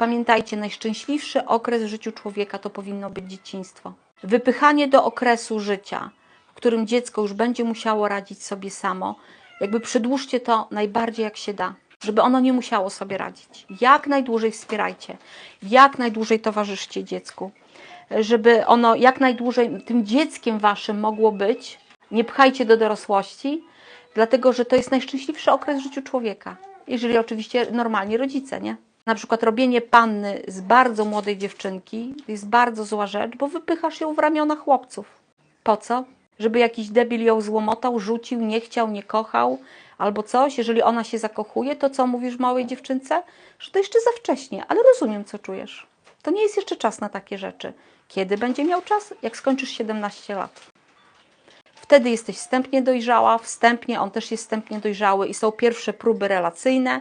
Pamiętajcie, najszczęśliwszy okres w życiu człowieka to powinno być dzieciństwo. Wypychanie do okresu życia, w którym dziecko już będzie musiało radzić sobie samo, jakby przedłużcie to najbardziej jak się da, żeby ono nie musiało sobie radzić. Jak najdłużej wspierajcie, jak najdłużej towarzyszcie dziecku, żeby ono jak najdłużej tym dzieckiem waszym mogło być. Nie pchajcie do dorosłości, dlatego że to jest najszczęśliwszy okres w życiu człowieka. Jeżeli oczywiście normalni rodzice, nie? Na przykład robienie panny z bardzo młodej dziewczynki jest bardzo zła rzecz, bo wypychasz ją w ramiona chłopców. Po co? Żeby jakiś debil ją złomotał, rzucił, nie chciał, nie kochał albo coś. Jeżeli ona się zakochuje, to co mówisz małej dziewczynce? Że to jeszcze za wcześnie, ale rozumiem, co czujesz. To nie jest jeszcze czas na takie rzeczy. Kiedy będzie miał czas? Jak skończysz 17 lat. Wtedy jesteś wstępnie dojrzała, wstępnie, on też jest wstępnie dojrzały i są pierwsze próby relacyjne.